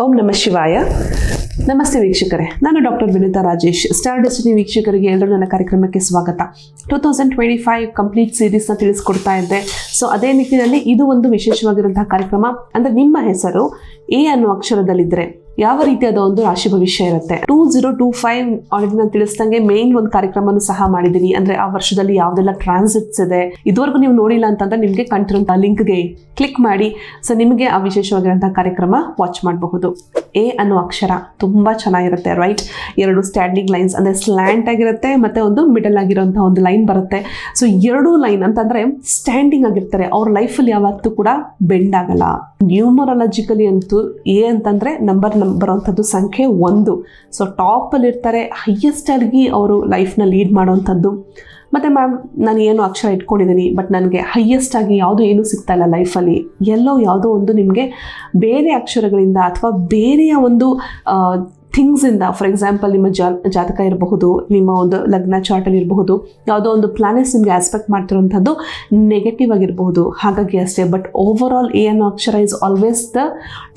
ಓಂ ನಮ ಶಿವಾಯ. ನಮಸ್ತೆ ವೀಕ್ಷಕರೇ. ನಾನು doctor Vinita Rajesh. Star Destiny ವೀಕ್ಷಕರಿಗೆ ಎಲ್ಲರೂ ನನ್ನ ಕಾರ್ಯಕ್ರಮಕ್ಕೆ ಸ್ವಾಗತ. Two thousand twenty five complete ಸೀರೀಸ್ನ ತಿಳಿಸ್ಕೊಡ್ತಾ ಇದ್ದೆ. ಸೊ ಅದೇ ನಿಟ್ಟಿನಲ್ಲಿ ಇದು ಒಂದು ವಿಶೇಷವಾಗಿರುವಂತಹ ಕಾರ್ಯಕ್ರಮ. ಅಂದರೆ ನಿಮ್ಮ ಹೆಸರು ಎ ಅನ್ನೋ ಅಕ್ಷರದಲ್ಲಿದ್ದರೆ ಯಾವ ರೀತಿಯಾದ ಒಂದು ರಾಶಿ ಭವಿಷ್ಯ ಇರುತ್ತೆ? Two zero two five already ನಾನು ತಿಳಿಸ್ದಂಗೆ ಮೇನ್ ಒಂದು ಕಾರ್ಯಕ್ರಮನೂ ಸಹ ಮಾಡಿದ್ದೀನಿ ಅಂದ್ರೆ ಆ ವರ್ಷದಲ್ಲಿ ಯಾವ್ದೆಲ್ಲ ಟ್ರಾನ್ಸಿಟ್ಸ್ ಇದೆ, ಇದುವರೆಗೂ ನೀವು ನೋಡಿಲ್ಲ ಅಂತಂದ್ರೆ ನಿಮಗೆ ಲಿಂಕ್ ಲಿಂಕ್ಗೆ ಕ್ಲಿಕ್ ಮಾಡಿ. ಸೊ ನಿಮಗೆ ಆ ವಿಶೇಷವಾಗಿರುವಂತಹ ಕಾರ್ಯಕ್ರಮ ವಾಚ್ ಮಾಡಬಹುದು. ಎ ಅನ್ನೋ ಅಕ್ಷರ ತುಂಬ ಚೆನ್ನಾಗಿರುತ್ತೆ ರೈಟ್ ಎರಡು ಸ್ಟ್ಯಾಂಡಿಂಗ್ ಲೈನ್ಸ್ ಅಂದರೆ ಸ್ಲ್ಯಾಂಟ್ ಆಗಿರುತ್ತೆ ಮತ್ತು ಒಂದು ಮಿಡಲ್ ಆಗಿರೋಂಥ ಒಂದು ಲೈನ್ ಬರುತ್ತೆ. ಸೊ ಎರಡೂ ಲೈನ್ ಅಂತಂದರೆ ಸ್ಟ್ಯಾಂಡಿಂಗ್ ಆಗಿರ್ತಾರೆ. ಅವ್ರ ಲೈಫಲ್ಲಿ ಯಾವತ್ತೂ ಕೂಡ ಬೆಂಡ್ ಆಗಲ್ಲ. ನ್ಯೂಮರಾಲಜಿಕಲಿ ಅಂತೂ ಎ ಅಂತಂದರೆ ನಂಬರ್ ಬರೋವಂಥದ್ದು ಸಂಖ್ಯೆ ಒಂದು. ಸೊ ಟಾಪಲ್ಲಿರ್ತಾರೆ ಹೈಯೆಸ್ಟಾಗಿ ಅವರು ಲೈಫ್ನ ಲೀಡ್ ಮಾಡುವಂಥದ್ದು. ಮತ್ತು ಮ್ಯಾಮ್ ನಾನು ಏನು ಅಕ್ಷರ ಇಟ್ಕೊಂಡಿದ್ದೀನಿ ಬಟ್ ನನಗೆ ಹೈಯೆಸ್ಟ್ ಆಗಿ ಯಾವುದೂ ಏನೂ ಸಿಗ್ತಾ ಇಲ್ಲ ಲೈಫಲ್ಲಿ ಎಲ್ಲೋ ಯಾವುದೋ ಒಂದು ನಿಮಗೆ ಬೇರೆ ಅಕ್ಷರಗಳಿಂದ ಅಥವಾ ಬೇರೆಯ ಒಂದು ಥಿಂಗ್ಸಿಂದ ಫಾರ್ ಎಕ್ಸಾಂಪಲ್ ನಿಮ್ಮ ಜಾತಕ ಇರಬಹುದು, ನಿಮ್ಮ ಒಂದು ಲಗ್ನ ಚಾರ್ಟಲ್ಲಿ ಇರಬಹುದು, ಯಾವುದೋ ಒಂದು ಪ್ಲಾನೆಟ್ಸ್ ನಿಮಗೆ ಆಸ್ಪೆಕ್ಟ್ ಮಾಡ್ತಿರೋಂಥದ್ದು ನೆಗೆಟಿವ್ ಆಗಿರಬಹುದು. ಹಾಗಾಗಿ ಅಷ್ಟೇ ಬಟ್ ಓವರ್ ಆಲ್ ಎ ಅನ್ನೋ ಅಕ್ಷರ ಇಸ್ ಆಲ್ವೇಸ್ ದ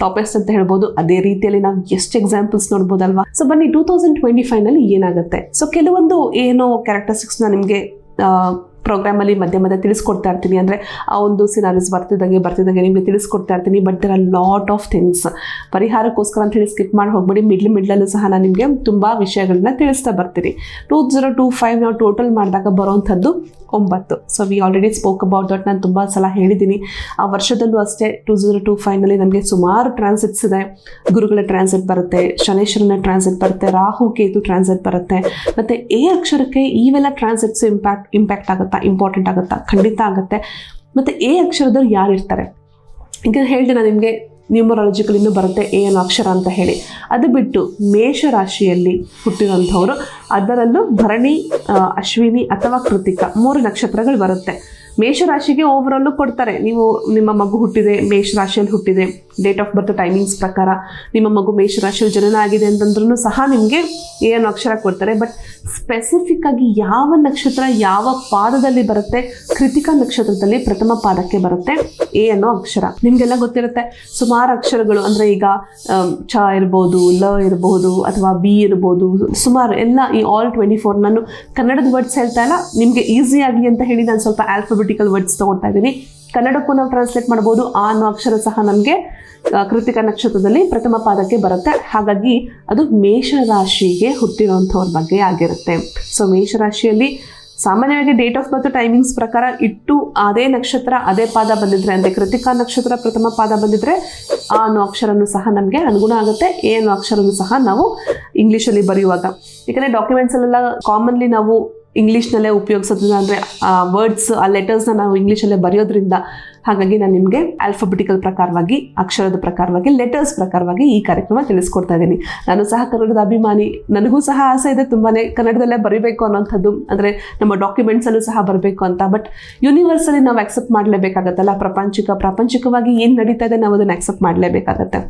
ಟಾಪೆಸ್ಟ್ ಅಂತ ಹೇಳ್ಬೋದು. ಅದೇ ರೀತಿಯಲ್ಲಿ ನಾವು ಎಷ್ಟು ಎಕ್ಸಾಂಪಲ್ಸ್ ನೋಡ್ಬೋದಲ್ವಾ? ಸೊ ಬನ್ನಿ ಟೂ ತೌಸಂಡ್ ಟ್ವೆಂಟಿ ಫೈವ್ನಲ್ಲಿ ಏನಾಗುತ್ತೆ? ಸೊ ಕೆಲವೊಂದು ಏನೋ ಕ್ಯಾರೆಕ್ಟರಿಸ್ಟಿಕ್ಸ್ನ ನಿಮಗೆ ಪ್ರೋಗ್ರಾಮಲ್ಲಿ ಮಧ್ಯೆ ಮಧ್ಯೆ ತಿಳಿಸ್ಕೊಡ್ತಾ ಇರ್ತೀನಿ. ಅಂದರೆ ಆ ಒಂದು ಸಿನಾರಿಸ್ ಬರ್ತಿದ್ದಂಗೆ ಬರ್ತಿದ್ದಂಗೆ ನಿಮಗೆ ತಿಳಿಸ್ಕೊಡ್ತಾ ಇರ್ತೀನಿ. But there are lot of things ಪರಿಹಾರಕ್ಕೋಸ್ಕರ ಅಂತ ಹೇಳಿ ಸ್ಕಿಪ್ ಮಾಡಿ ಹೋಗ್ಬಿಡಿ. ಮಿಡ್ಲ್ ಮಿಡ್ಲಲ್ಲೂ ಸಹ ನಾನು ನಿಮಗೆ ತುಂಬ ವಿಷಯಗಳನ್ನ ತಿಳಿಸ್ತಾ ಬರ್ತೀನಿ. ಟೂ ಝೀರೋ ಟೂ ಫೈವ್ ನಾವು ಟೋಟಲ್ ಮಾಡಿದಾಗ ಬರೋವಂಥದ್ದು ಒಂಬತ್ತು. So we already spoke about that ನಾನು ತುಂಬ ಸಲ ಹೇಳಿದ್ದೀನಿ. ಆ ವರ್ಷದಲ್ಲೂ ಅಷ್ಟೇ ಟೂ ಝೀರೋ ಟೂ ಫೈವ್ನಲ್ಲಿ ನಮಗೆ ಸುಮಾರು ಟ್ರಾನ್ಸಿಟ್ಸ್ ಇದೆ. ಗುರುಗಳ ಟ್ರಾನ್ಸಿಟ್ ಬರುತ್ತೆ, ಶನೇಶ್ವರನ ಟ್ರಾನ್ಸಿಟ್ ಬರುತ್ತೆ, ರಾಹು ಕೇತು ಟ್ರಾನ್ಸಿಟ್ ಬರುತ್ತೆ. ಮತ್ತು ಎ ಅಕ್ಷರಕ್ಕೆ ಇವೆಲ್ಲ ಟ್ರಾನ್ಸಿಟ್ಸ್ ಇಂಪ್ಯಾಕ್ಟ್ ಇಂಪ್ಯಾಕ್ಟ್ ಆಗುತ್ತಾ? ಇಂಪಾರ್ಟೆಂಟ್ ಆಗುತ್ತಾ? ಖಂಡಿತ ಆಗುತ್ತೆ. ಮತ್ತು ಎ ಅಕ್ಷರದವ್ರು ಯಾರು ಇರ್ತಾರೆ? ಈಗ ಹೇಳಿದೆ ನಾನು ನಿಮಗೆ ನ್ಯೂಮರಾಲಜಿಕಲ್ ಇನ್ನೂ ಬರುತ್ತೆ ಎ ಅನ್ನೋ ಅಕ್ಷರ ಅಂತ ಹೇಳಿ. ಅದು ಬಿಟ್ಟು ಮೇಷ ರಾಶಿಯಲ್ಲಿ ಹುಟ್ಟಿರುವಂಥವ್ರು, ಅದರಲ್ಲೂ ಭರಣಿ ಅಶ್ವಿನಿ ಅಥವಾ ಕೃತಿಕ ಮೂರು ನಕ್ಷತ್ರಗಳು ಬರುತ್ತೆ. ಮೇಷರಾಶಿಗೆ ಓವರಾಲು ಕೊಡ್ತಾರೆ. ನೀವು ನಿಮ್ಮ ಮಗು ಹುಟ್ಟಿದೆ, ಮೇಷರಾಶಿಯಲ್ಲಿ ಹುಟ್ಟಿದೆ. ಡೇಟ್ ಆಫ್ ಬರ್ತ್ ಟೈಮಿಂಗ್ಸ್ ಪ್ರಕಾರ ನಿಮ್ಮ ಮಗು ಮೇಷರಾಶಿಯಲ್ಲಿ ಜನನ ಆಗಿದೆ ಅಂತಂದ್ರೂ ಸಹ ನಿಮಗೆ ಏನು ಅಕ್ಷರ ಕೊಡ್ತಾರೆ. ಬಟ್ ಸ್ಪೆಸಿಫಿಕ್ ಆಗಿ ಯಾವ ನಕ್ಷತ್ರ ಯಾವ ಪಾದದಲ್ಲಿ ಬರುತ್ತೆ, ಕೃತಿಕಾ ನಕ್ಷತ್ರದಲ್ಲಿ ಪ್ರಥಮ ಪಾದಕ್ಕೆ ಬರುತ್ತೆ ಎ ಅನ್ನೋ ಅಕ್ಷರ. ನಿಮಗೆಲ್ಲ ಗೊತ್ತಿರುತ್ತೆ, ಸುಮಾರು ಅಕ್ಷರಗಳು ಅಂದರೆ ಈಗ ಚ ಇರ್ಬೋದು, ಲ ಇರಬಹುದು ಅಥವಾ ಬಿ ಇರ್ಬೋದು, ಸುಮಾರು ಎಲ್ಲ ಈ ಆಲ್ ಟ್ವೆಂಟಿ ಫೋರ್ ನಾನು ಕನ್ನಡದ ವರ್ಡ್ಸ್ ಹೇಳ್ತಾ ಇಲ್ಲ. ನಿಮಗೆ ಈಸಿ ಆಗಲಿ ಅಂತ ಹೇಳಿ ನಾನು ಸ್ವಲ್ಪ ಆಲ್ಫಾಬೆಟಿಕಲ್ ವರ್ಡ್ಸ್ ತೊಗೊಳ್ತಾ ಇದ್ದೀನಿ. ಕನ್ನಡಕ್ಕೂ ನಾವು ಟ್ರಾನ್ಸ್ಲೇಟ್ ಮಾಡ್ಬೋದು, ಆ ಅನ್ನೋ ಅಕ್ಷರ ಸಹ ನಮಗೆ ಕೃತಿಕ ನಕ್ಷತ್ರದಲ್ಲಿ ಪ್ರಥಮ ಪಾದಕ್ಕೆ ಬರುತ್ತೆ. ಹಾಗಾಗಿ ಅದು ಮೇಷರಾಶಿಗೆ ಹುಟ್ಟಿರುವಂಥವ್ರ ಬಗ್ಗೆ ಆಗಿರುತ್ತೆ. ಸೊ ಮೇಷರಾಶಿಯಲ್ಲಿ ಸಾಮಾನ್ಯವಾಗಿ ಡೇಟ್ ಆಫ್ ಬರ್ತ್ ಟೈಮಿಂಗ್ಸ್ ಪ್ರಕಾರ ಇಟ್ಟು ಅದೇ ನಕ್ಷತ್ರ, ಅದೇ ಪಾದ ಬಂದಿದ್ರೆ, ಅಂದರೆ ಕೃತಿಕಾ ನಕ್ಷತ್ರ ಪ್ರಥಮ ಪಾದ ಬಂದಿದ್ರೆ ಆ ಅನ್ನೋ ಅಕ್ಷರನೂ ಸಹ ನಮಗೆ ಅನುಗುಣ ಆಗುತ್ತೆ. ಎ ಅನ್ನೋ ಅಕ್ಷರನೂ ಸಹ ನಾವು ಇಂಗ್ಲೀಷಲ್ಲಿ ಬರೆಯುವಾಗ. ಯಾಕಂದರೆ ಡಾಕ್ಯುಮೆಂಟ್ಸಲ್ಲೆಲ್ಲ ಕಾಮನ್ಲಿ ನಾವು ಇಂಗ್ಲೀಷ್ನಲ್ಲೇ ಉಪಯೋಗಿಸೋದ್ರಿಂದ, ಅಂದರೆ ವರ್ಡ್ಸ್ ಆ ಲೆಟರ್ಸ್ನ ನಾವು ಇಂಗ್ಲೀಷಲ್ಲೇ ಬರೆಯೋದ್ರಿಂದ ಹಾಗಾಗಿ ನಾನು ನಿಮಗೆ ಆಲ್ಫಾಬೆಟಿಕಲ್ ಪ್ರಕಾರವಾಗಿ, ಅಕ್ಷರದ ಪ್ರಕಾರವಾಗಿ ಲೆಟರ್ಸ್ ಪ್ರಕಾರವಾಗಿ ಈ ಕಾರ್ಯಕ್ರಮ ತಿಳಿಸ್ಕೊಡ್ತಾ ಇದ್ದೀನಿ. ನಾನು ಸಹ ಕನ್ನಡದ ಅಭಿಮಾನಿ, ನನಗೂ ಸಹ ಆಸೆ ಇದೆ ತುಂಬಾ ಕನ್ನಡದಲ್ಲೇ ಬರೀಬೇಕು ಅನ್ನೋಂಥದ್ದು. ಅಂದರೆ ನಮ್ಮ ಡಾಕ್ಯುಮೆಂಟ್ಸಲ್ಲೂ ಸಹ ಬರಬೇಕು ಅಂತ. ಬಟ್ ಯೂನಿವರ್ಸಲ್ಲಿ ನಾವು ಆಕ್ಸೆಪ್ಟ್ ಮಾಡಲೇಬೇಕಾಗತ್ತಲ್ಲ? ಪ್ರಪಂಚಿಕ, ಪ್ರಾಪಂಚಿಕವಾಗಿ ಏನು ನಡೀತಾ ಇದೆ ನಾವು ಅದನ್ನು ಆಕ್ಸೆಪ್ಟ್ ಮಾಡಲೇಬೇಕಾಗತ್ತೆ.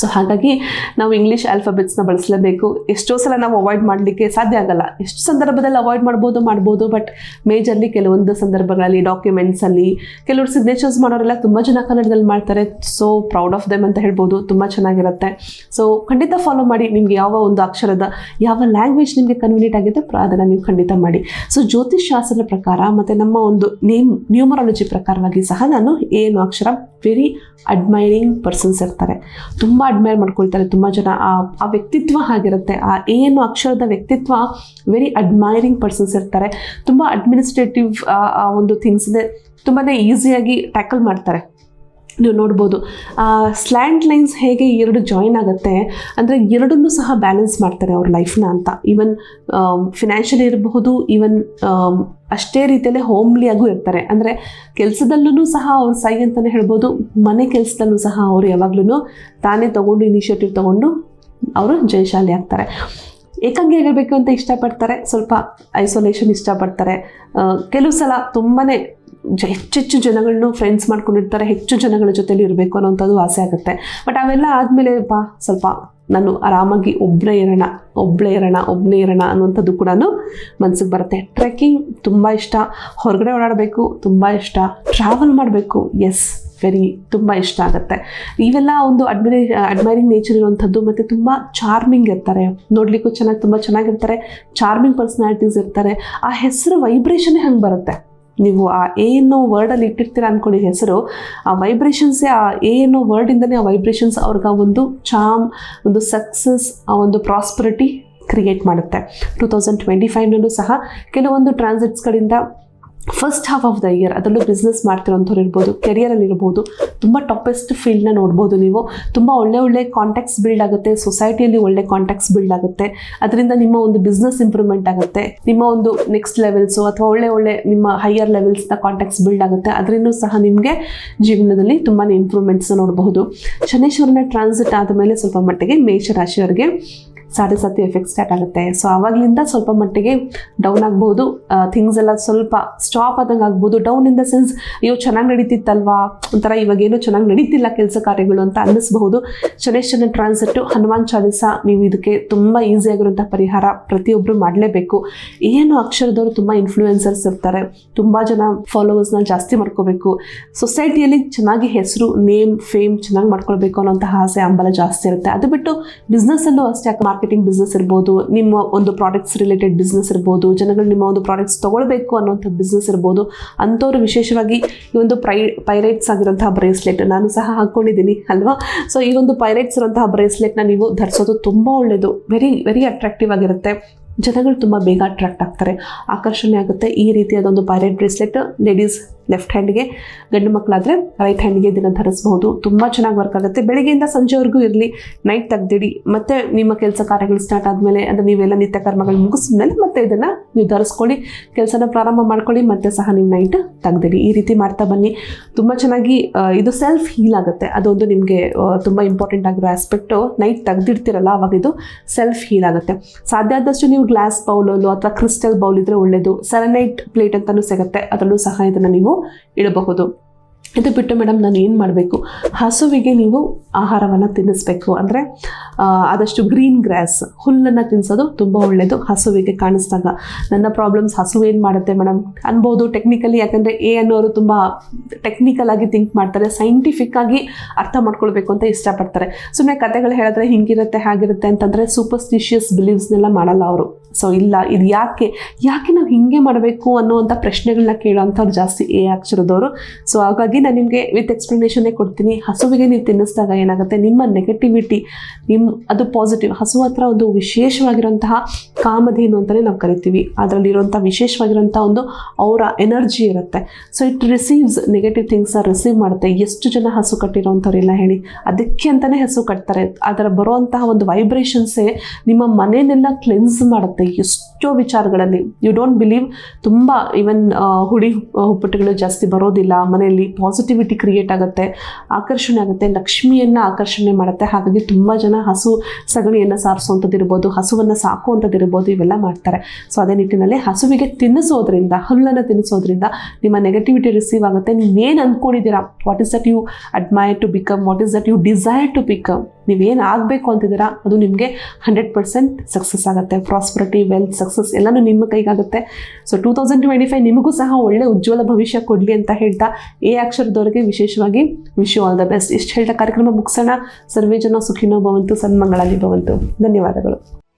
ಸೊ ಹಾಗಾಗಿ ನಾವು ಇಂಗ್ಲೀಷ್ ಆಲ್ಫಾಬೆಟ್ಸ್ನ ಬಳಸಲೇಬೇಕು. ಎಷ್ಟೋ ಸಲ ನಾವು ಅವಾಯ್ಡ್ ಮಾಡಲಿಕ್ಕೆ ಸಾಧ್ಯ ಆಗಲ್ಲ. ಎಷ್ಟು ಸಂದರ್ಭದಲ್ಲಿ ಅವಾಯ್ಡ್ ಮಾಡ್ಬೋದು ಮಾಡ್ಬೋದು ಬಟ್ ಮೇಜರ್ಲಿ ಕೆಲವೊಂದು ಸಂದರ್ಭಗಳಲ್ಲಿ ಡಾಕ್ಯುಮೆಂಟ್ಸಲ್ಲಿ ಕೆಲವರು ಸಿಗ್ನೇಚರ್ಸ್ ಮಾಡೋರೆಲ್ಲ ತುಂಬ ಜನ ಕನ್ನಡದಲ್ಲಿ ಮಾಡ್ತಾರೆ. ಸೊ ಪ್ರೌಡ್ ಆಫ್ ದೆಮ್ ಅಂತ ಹೇಳ್ಬೋದು. ತುಂಬ ಚೆನ್ನಾಗಿರುತ್ತೆ. ಸೊ ಖಂಡಿತ ಫಾಲೋ ಮಾಡಿ. ನಿಮ್ಗೆ ಯಾವ ಒಂದು ಅಕ್ಷರದ, ಯಾವ ಲ್ಯಾಂಗ್ವೇಜ್ ನಿಮಗೆ ಕನ್ವೀನಿಯಂಟ್ ಆಗಿದೆ ಅದನ್ನು ನೀವು ಖಂಡಿತ ಮಾಡಿ. ಸೊ ಜ್ಯೋತಿಷ್ ಶಾಸ್ತ್ರದ ಪ್ರಕಾರ ಮತ್ತು ನಮ್ಮ ಒಂದು ನೇಮ್ ನ್ಯೂಮರಾಲಜಿ ಪ್ರಕಾರವಾಗಿ ಸಹ ನಾನು ಏನು ಅಕ್ಷರ ವೆರಿ ಅಡ್ಮೈರಿಂಗ್ ಪರ್ಸನ್ಸ್ ಇರ್ತಾರೆ. ತುಂಬ ಅಡ್ಮೈರ್ ಮಾಡ್ಕೊಳ್ತಾರೆ, ತುಂಬ ಜನ. ಆ ಆ ವ್ಯಕ್ತಿತ್ವ ಆಗಿರುತ್ತೆ ಆ, ಏನು ಅಕ್ಷರದ ವ್ಯಕ್ತಿತ್ವ ವೆರಿ ಅಡ್ಮೈರಿಂಗ್ ಪರ್ಸನ್ಸ್ ಇರ್ತಾರೆ. ತುಂಬ ಅಡ್ಮಿನಿಸ್ಟ್ರೇಟಿವ್ ಒಂದು ಥಿಂಗ್ಸ್ನೇ ತುಂಬಾ ಈಸಿಯಾಗಿ ಟ್ಯಾಕಲ್ ಮಾಡ್ತಾರೆ. ನೀವು ನೋಡ್ಬೋದು. ಸ್ಲ್ಯಾಂಡ್ ಲೈನ್ಸ್ ಹೇಗೆ ಎರಡು ಜಾಯಿನ್ ಆಗುತ್ತೆ ಅಂದರೆ ಎರಡನ್ನೂ ಸಹ ಬ್ಯಾಲೆನ್ಸ್ ಮಾಡ್ತಾರೆ ಅವ್ರ ಲೈಫ್ನ ಅಂತ. ಈವನ್ ಫಿನಾನ್ಷಿಯಲಿ ಇರಬಹುದು ಈವನ್ ಅಷ್ಟೇ ರೀತಿಯಲ್ಲೇ ಹೋಮ್ಲಿಯಾಗೂ ಇರ್ತಾರೆ. ಅಂದರೆ ಕೆಲಸದಲ್ಲೂ ಸಹ ಅವ್ರ ಸೈ ಅಂತಲೇ ಹೇಳ್ಬೋದು, ಮನೆ ಕೆಲಸದಲ್ಲೂ ಸಹ ಅವರು ಯಾವಾಗ್ಲೂ ತಾನೇ ತೊಗೊಂಡು ಇನಿಷಿಯೇಟಿವ್ ತೊಗೊಂಡು ಅವರು ಜಯಶಾಲಿ ಆಗ್ತಾರೆ. ಏಕಾಂಗಿ ಆಗಿರಬೇಕು ಅಂತ ಇಷ್ಟಪಡ್ತಾರೆ, ಸ್ವಲ್ಪ ಐಸೋಲೇಷನ್ ಇಷ್ಟಪಡ್ತಾರೆ. ಕೆಲವು ಸಲ ತುಂಬಾ ಹೆಚ್ಚೆಚ್ಚು ಜನಗಳನ್ನ ಫ್ರೆಂಡ್ಸ್ ಮಾಡ್ಕೊಂಡಿರ್ತಾರೆ, ಹೆಚ್ಚು ಜನಗಳ ಜೊತೆಲಿ ಇರಬೇಕು ಅನ್ನೋಂಥದ್ದು ಆಸೆ ಆಗುತ್ತೆ. ಬಟ್ ಅವೆಲ್ಲ ಆದಮೇಲೆ ಬಾ, ಸ್ವಲ್ಪ ನಾನು ಆರಾಮಾಗಿ ಒಬ್ಬಳೇ ಇರೋಣ ಒಬ್ಬಳೇ ಇರೋಣ ಒಬ್ಬನೇ ಇರೋಣ ಅನ್ನುವಂಥದ್ದು ಕೂಡ ಮನಸ್ಸಿಗೆ ಬರುತ್ತೆ. ಟ್ರೆಕ್ಕಿಂಗ್ ತುಂಬ ಇಷ್ಟ. ಹೊರಗಡೆ ಓಡಾಡಬೇಕು, ತುಂಬ ಇಷ್ಟ. ಟ್ರಾವೆಲ್ ಮಾಡಬೇಕು ಎಸ್ ವೆರಿ ತುಂಬ ಇಷ್ಟ ಆಗುತ್ತೆ. ಇವೆಲ್ಲ ಒಂದು ಅಡ್ಮಿರೇ ಅಡ್ಮೈರಿಂಗ್ ನೇಚರ್ ಇರುವಂಥದ್ದು ಮತ್ತು ತುಂಬ ಚಾರ್ಮಿಂಗ್ ಇರ್ತಾರೆ. ನೋಡಲಿಕ್ಕೂ ಚೆನ್ನಾಗಿ, ತುಂಬ ಚೆನ್ನಾಗಿರ್ತಾರೆ. ಚಾರ್ಮಿಂಗ್ ಪರ್ಸ್ನಾಲಿಟೀಸ್ ಇರ್ತಾರೆ. ಆ ಹೆಸರು ವೈಬ್ರೇಷನ್ನೇ ಹಂಗೆ ಬರುತ್ತೆ. ನೀವು ಆ ಎ ಅನ್ನೋ ವರ್ಡಲ್ಲಿ ಇಟ್ಟಿರ್ತೀರ ಅಂದ್ಕೊಳ್ಳಿ ಹೆಸರು. ಆ ವೈಬ್ರೇಷನ್ಸೇ ಆ ಎ ಅನ್ನೋ ವರ್ಡಿಂದನೇ ಆ ವೈಬ್ರೇಷನ್ಸ್ ಅವ್ರಿಗೆ ಒಂದು ಚಾಮ್ ಒಂದು ಸಕ್ಸಸ್ ಆ ಒಂದು ಪ್ರಾಸ್ಪರಿಟಿ ಕ್ರಿಯೇಟ್ ಮಾಡುತ್ತೆ. ಟೂ ತೌಸಂಡ್ ಟ್ವೆಂಟಿ ಫೈವ್ನಲ್ಲೂ ಸಹ ಕೆಲವೊಂದು ಟ್ರಾನ್ಸಿಟ್ಸ್ಗಳಿಂದ first half of the year ಅದರಲ್ಲೂ ಬಿಸ್ನೆಸ್ ಮಾಡ್ತಿರೋಂಥವ್ರು ಇರ್ಬೋದು ಕೆರಿಯರಲ್ಲಿ ಇರ್ಬೋದು, ತುಂಬ ಟಾಪೆಸ್ಟ್ ಫೀಲ್ಡ್ನ ನೋಡ್ಬೋದು ನೀವು. ತುಂಬ ಒಳ್ಳೆ ಒಳ್ಳೆ ಕಾಂಟ್ಯಾಕ್ಟ್ಸ್ ಬಿಲ್ಡ್ ಆಗುತ್ತೆ ಸೊಸೈಟಿಯಲ್ಲಿ ಒಳ್ಳೆ ಕಾಂಟ್ಯಾಕ್ಟ್ಸ್ ಬಿಲ್ಡ್ ಆಗುತ್ತೆ. ಅದರಿಂದ ನಿಮ್ಮ ಒಂದು ಬಿಸ್ನೆಸ್ ಇಂಪ್ರೂವ್ಮೆಂಟ್ ಆಗುತ್ತೆ. ನಿಮ್ಮ ಒಂದು ನೆಕ್ಸ್ಟ್ ಲೆವೆಲ್ಸು ಅಥವಾ ಒಳ್ಳೆ ಒಳ್ಳೆ ನಿಮ್ಮ ಹೈಯರ್ ಲೆವೆಲ್ಸ್ನ ಕಾಂಟ್ಯಾಕ್ಟ್ಸ್ ಬಿಲ್ಡ್ ಆಗುತ್ತೆ. ಅದರಿಂದ ಸಹ ನಿಮಗೆ ಜೀವನದಲ್ಲಿ ತುಂಬಾ ಇಂಪ್ರೂವ್ಮೆಂಟ್ಸ್ ನೋಡಬಹುದು. ಶನೇಶ್ವರನ ಟ್ರಾನ್ಸಿಟ್ ಆದ ಮೇಲೆ ಸ್ವಲ್ಪ ಮಟ್ಟಿಗೆ ಮೇಷರಾಶಿಯವರಿಗೆ ಸಾಡೆ ಸತಿ ಎಫೆಕ್ಟ್ ಸ್ಟಾರ್ಟ್ ಆಗುತ್ತೆ. ಸೊ ಆವಾಗಲಿಂದ ಸ್ವಲ್ಪ ಮಟ್ಟಿಗೆ ಡೌನ್ ಆಗ್ಬೋದು. ಥಿಂಗ್ಸ್ ಎಲ್ಲ ಸ್ವಲ್ಪ ಸ್ಟಾಪ್ ಆದಂಗೆ ಆಗ್ಬೋದು. ಡೌನ್ ಇನ್ ದ ಸೆನ್ಸ್ ಅಯ್ಯೋ, ಚೆನ್ನಾಗಿ ನಡೀತಿತ್ತಲ್ವಾ? ಒಂಥರ ಇವಾಗೇನೋ ಚೆನ್ನಾಗಿ ನಡೀತಿಲ್ಲ ಕೆಲಸ ಕಾರ್ಯಗಳು ಅಂತ ಅನ್ನಿಸ್ಬಹುದು. ಶನೇಶ್ವರನ ಟ್ರಾನ್ಸಿಟ್ಟು ಹನುಮಾನ್ ಚಾಲಿಸ, ನೀವು ಇದಕ್ಕೆ ತುಂಬ ಈಸಿ ಆಗಿರುವಂಥ ಪರಿಹಾರ ಪ್ರತಿಯೊಬ್ಬರು ಮಾಡಲೇಬೇಕು. ಏನು ಅಕ್ಷರದವರು ತುಂಬ ಇನ್ಫ್ಲೂಯೆನ್ಸರ್ಸ್ ಇರ್ತಾರೆ. ತುಂಬ ಜನ ಫಾಲೋವರ್ಸ್ನ ಜಾಸ್ತಿ ಮಾಡ್ಕೋಬೇಕು. ಸೊಸೈಟಿಯಲ್ಲಿ ಚೆನ್ನಾಗಿ ಹೆಸರು ನೇಮ್ ಫೇಮ್ ಚೆನ್ನಾಗಿ ಮಾಡ್ಕೊಳ್ಬೇಕು ಅನ್ನೋಂತಹ ಆಸೆ ಹಂಬಲ ಜಾಸ್ತಿ ಇರುತ್ತೆ. ಅದು ಬಿಟ್ಟು ಬಿಸ್ನೆಸ್ಸಲ್ಲೂ ಅಷ್ಟೇ ಮಾರ್ಕೆಟಿಂಗ್ ಬಿಸ್ನೆಸ್ ಇರ್ಬೋದು, ನಿಮ್ಮ ಒಂದು ಪ್ರಾಡಕ್ಟ್ಸ್ ರಿಲೇಟೆಡ್ ಬಿಸ್ನೆಸ್ ಇರ್ಬೋದು, ಜನಗಳು ನಿಮ್ಮ ಒಂದು ಪ್ರಾಡಕ್ಟ್ಸ್ ತೊಗೊಳ್ಬೇಕು ಅನ್ನೋಂಥ ಬಿಸ್ನೆಸ್ ಇರ್ಬೋದು, ಅಂಥವ್ರು ವಿಶೇಷವಾಗಿ ಈ ಒಂದು ಪ್ರೈ ಪೈರೈಟ್ಸ್ ಆಗಿರೋಂತಹ ಬ್ರೇಸ್ಲೆಟ್ ನಾನು ಸಹ ಹಾಕ್ಕೊಂಡಿದ್ದೀನಿ ಅಲ್ವಾ? ಸೊ ಈ ಒಂದು ಪೈರೈಟ್ಸ್ ಇರೋಂತಹ ಬ್ರೇಸ್ಲೆಟ್ನ ನೀವು ಧರಿಸೋದು ತುಂಬ ಒಳ್ಳೆಯದು ವೆರಿ ವೆರಿ ಅಟ್ರಾಕ್ಟಿವ್ ಆಗಿರುತ್ತೆ. ಜನಗಳು ತುಂಬ ಬೇಗ ಅಟ್ರಾಕ್ಟ್ ಆಗ್ತಾರೆ. ಆಕರ್ಷಣೆ ಆಗುತ್ತೆ ಈ ರೀತಿಯಾದ ಒಂದು ಪೈರೈಟ್ ಬ್ರೇಸ್ಲೆಟ್ ಲೇಡೀಸ್ ಲೆಫ್ಟ್ ಹ್ಯಾಂಡ್ಗೆ ಗಂಡು ಮಕ್ಕಳಾದರೆ ರೈಟ್ ಹ್ಯಾಂಡ್ಗೆ ಇದನ್ನು ಧರಿಸ್ಬಹುದು. ತುಂಬ ಚೆನ್ನಾಗಿ ವರ್ಕ್ ಆಗುತ್ತೆ. ಬೆಳಗ್ಗೆಯಿಂದ ಸಂಜೆವರೆಗೂ ಇರಲಿ ನೈಟ್ ತೆಗ್ದಿಡಿ. ಮತ್ತೆ ನಿಮ್ಮ ಕೆಲಸ ಕಾರ್ಯಗಳು ಸ್ಟಾರ್ಟ್ ಆದಮೇಲೆ ಅಂದರೆ ನೀವೆಲ್ಲ ನಿತ್ಯ ಕರ್ಮಗಳು ಮುಗಿಸಿದ್ಮೇಲೆ ಮತ್ತೆ ಇದನ್ನು ನೀವು ಧರಿಸ್ಕೊಳ್ಳಿ. ಕೆಲಸನ ಪ್ರಾರಂಭ ಮಾಡ್ಕೊಳ್ಳಿ, ಮತ್ತೆ ಸಹ ನೀವು ನೈಟ್ ತೆಗ್ದಿಡಿ. ಈ ರೀತಿ ಮಾಡ್ತಾ ಬನ್ನಿ. ತುಂಬ ಚೆನ್ನಾಗಿ ಇದು ಸೆಲ್ಫ್ ಹೀಲ್ ಆಗುತ್ತೆ. ಅದೊಂದು ನಿಮಗೆ ತುಂಬ ಇಂಪಾರ್ಟೆಂಟ್ ಆಗಿರೋ ಆಸ್ಪೆಕ್ಟು ನೈಟ್ ತೆಗ್ದಿಡ್ತಿರಲ್ಲ, ಅವಾಗ ಇದು ಸೆಲ್ಫ್ ಹೀಲ್ ಆಗುತ್ತೆ. ಸಾಧ್ಯ ಆದಷ್ಟು ನೀವು ಗ್ಲಾಸ್ ಬೌಲಲ್ಲೋ ಅಥವಾ ಕ್ರಿಸ್ಟಲ್ ಬೌಲ್ ಇದ್ರೆ ಒಳ್ಳೆಯದು ಸೆರನೈಟ್ ಪ್ಲೇಟ್ ಅಂತಲೂ ಸಿಗುತ್ತೆ. ಅದರಲ್ಲೂ ಸಹ ಇದನ್ನು ನೀವು ಇಡಬಹುದು. ಇದು ಬಿಟ್ಟು ಮೇಡಮ್ ನಾನು ಏನು ಮಾಡಬೇಕು? ಹಸುವಿಗೆ ನೀವು ಆಹಾರವನ್ನು ತಿನ್ನಿಸ್ಬೇಕು. ಅಂದರೆ ಆದಷ್ಟು ಗ್ರೀನ್ ಗ್ರಾಸ್, ಹುಲ್ಲನ್ನು ತಿನ್ನಿಸೋದು ತುಂಬ ಒಳ್ಳೆಯದು ಹಸುವಿಗೆ ಕಾಣಿಸಿದಾಗ. ನನ್ನ ಪ್ರಾಬ್ಲಮ್ಸ್ ಹಸು ಏನು ಮಾಡುತ್ತೆ ಮೇಡಮ್ ಅನ್ಬೋದು ಟೆಕ್ನಿಕಲಿ ಯಾಕಂದರೆ ಎ ಅನ್ನೋರು ತುಂಬ ಟೆಕ್ನಿಕಲ್ ಆಗಿ ಥಿಂಕ್ ಮಾಡ್ತಾರೆ ಸೈಂಟಿಫಿಕ್ ಆಗಿ ಅರ್ಥ ಮಾಡ್ಕೊಳ್ಬೇಕು ಅಂತ ಇಷ್ಟಪಡ್ತಾರೆ. ಸುಮ್ಮನೆ ಕತೆಗಳು ಹೇಳಿದ್ರೆ ಹಿಂಗಿರುತ್ತೆ, ಹಾಗಿರುತ್ತೆ ಅಂತಂದರೆ ಸೂಪರ್ಸ್ಟಿಷಿಯಸ್ ಬಿಲೀವ್ಸ್ನೆಲ್ಲ ಮಾಡಲ್ಲ ಅವರು. ಸೊ ಇಲ್ಲ, ಇದು ಯಾಕೆ ಯಾಕೆ ನಾವು ಹಿಂಗೆ ಮಾಡಬೇಕು ಅನ್ನುವಂಥ ಪ್ರಶ್ನೆಗಳನ್ನ ಕೇಳೋವಂಥವ್ರು ಜಾಸ್ತಿ ಎ ಅಕ್ಷರದವರು. ಸೊ ಹಾಗಾಗಿ ನಾನು ನಿಮಗೆ ವಿತ್ ಎಕ್ಸ್ಪ್ಲನೇಷನ್ನೇ ಕೊಡ್ತೀನಿ. ಹಸುವಿಗೆ ನೀವು ತಿನ್ನಿಸಿದಾಗ ಏನಾಗುತ್ತೆ, ನಿಮ್ಮ ನೆಗೆಟಿವಿಟಿ ನಿಮ್ಮ ಅದು ಪಾಸಿಟಿವ್ ಹಸು ಹತ್ರ ಒಂದು ವಿಶೇಷವಾಗಿರುವಂತಹ ಕಾಮಧೇನು ಅಂತಲೇ ನಾವು ಕರಿತೀವಿ. ಅದರಲ್ಲಿರುವಂಥ ವಿಶೇಷವಾಗಿರುವಂಥ ಒಂದು ಅವರ ಎನರ್ಜಿ ಇರುತ್ತೆ. ಸೊ ಇಟ್ ರಿಸೀವ್ಸ್ ನೆಗೆಟಿವ್ ಥಿಂಗ್ಸ್ನ ರಿಸೀವ್ ಮಾಡುತ್ತೆ. ಎಷ್ಟು ಜನ ಹಸು ಕಟ್ಟಿರೋಂಥವ್ರಿಲ್ಲ ಹೇಳಿ. ಅದಕ್ಕೆ ಅಂತಲೇ ಹಸು ಕಟ್ತಾರೆ. ಅದರ ಬರುವಂತಹ ಒಂದು ವೈಬ್ರೇಷನ್ಸೇ ನಿಮ್ಮ ಮನೆಯನ್ನೆಲ್ಲ ಕ್ಲೆನ್ಸ್ ಮಾಡುತ್ತೆ. ಎಷ್ಟೋ ವಿಚಾರಗಳಲ್ಲಿ. ಯು ಡೋಂಟ್ ಬಿಲೀವ್ ತುಂಬ ಈವನ್ ಹುಡಿ ಹುಪ್ಪಟ್ಟುಗಳು ಜಾಸ್ತಿ ಬರೋದಿಲ್ಲ. ಮನೆಯಲ್ಲಿ ಪಾಸಿಟಿವಿಟಿ ಕ್ರಿಯೇಟ್ ಆಗುತ್ತೆ, ಆಕರ್ಷಣೆ ಆಗುತ್ತೆ, ಲಕ್ಷ್ಮಿಯನ್ನು ಆಕರ್ಷಣೆ ಮಾಡುತ್ತೆ. ಹಾಗಾಗಿ ತುಂಬ ಜನ ಹಸು ಸಗಣಿಯನ್ನು ಸಾರಿಸುವಂಥದ್ದು ಇರ್ಬೋದು, ಹಸುವನ್ನು ಸಾಕುವಂಥದ್ದು ಇರ್ಬೋದು, ಇವೆಲ್ಲ ಮಾಡ್ತಾರೆ. ಸೊ ಅದೇ ನಿಟ್ಟಿನಲ್ಲಿ ಹಸುವಿಗೆ ತಿನ್ನಿಸೋದ್ರಿಂದ, ಹುಲ್ಲನ್ನು ತಿನ್ನಿಸೋದ್ರಿಂದ ನಿಮ್ಮ ನೆಗೆಟಿವಿಟಿ ರಿಸೀವ್ ಆಗುತ್ತೆ. ನೀವೇನು ಅಂದ್ಕೊಂಡಿದ್ದೀರಾ what is that you admire to become what is that you desire to become ನೀವೇನು ಆಗಬೇಕು ಅಂತಿದ್ದೀರಾ? ಅದು ನಿಮಗೆ ಹಂಡ್ರೆಡ್ ಪರ್ಸೆಂಟ್ ಸಕ್ಸಸ್ ಆಗುತ್ತೆ ಪ್ರಾಸ್ಪರಿಟಿ ವೆಲ್ತ್ ಸಕ್ಸಸ್ ಎಲ್ಲನೂ ನಿಮ್ಮ ಕೈಗಾಗುತ್ತೆ. So two thousand twenty five ನಿಮಗೂ ಸಹ ಒಳ್ಳೆ ಉಜ್ವಲ ಭವಿಷ್ಯ ಕೊಡಲಿ ಅಂತ ಹೇಳ್ತಾ ಎ ಅಕ್ಷರದವರಿಗೆ ವಿಶೇಷವಾಗಿ wish you all the best ಇಷ್ಟು ಹೇಳ್ತಾ ಕಾರ್ಯಕ್ರಮ ಮುಗಿಸೋಣ. ಸರ್ವೇ ಜನ ಸುಖಿನೋ ಭವಂತು, ಸನ್ಮಂಗಳಾಗಿ ಭವಂತು. ಧನ್ಯವಾದಗಳು.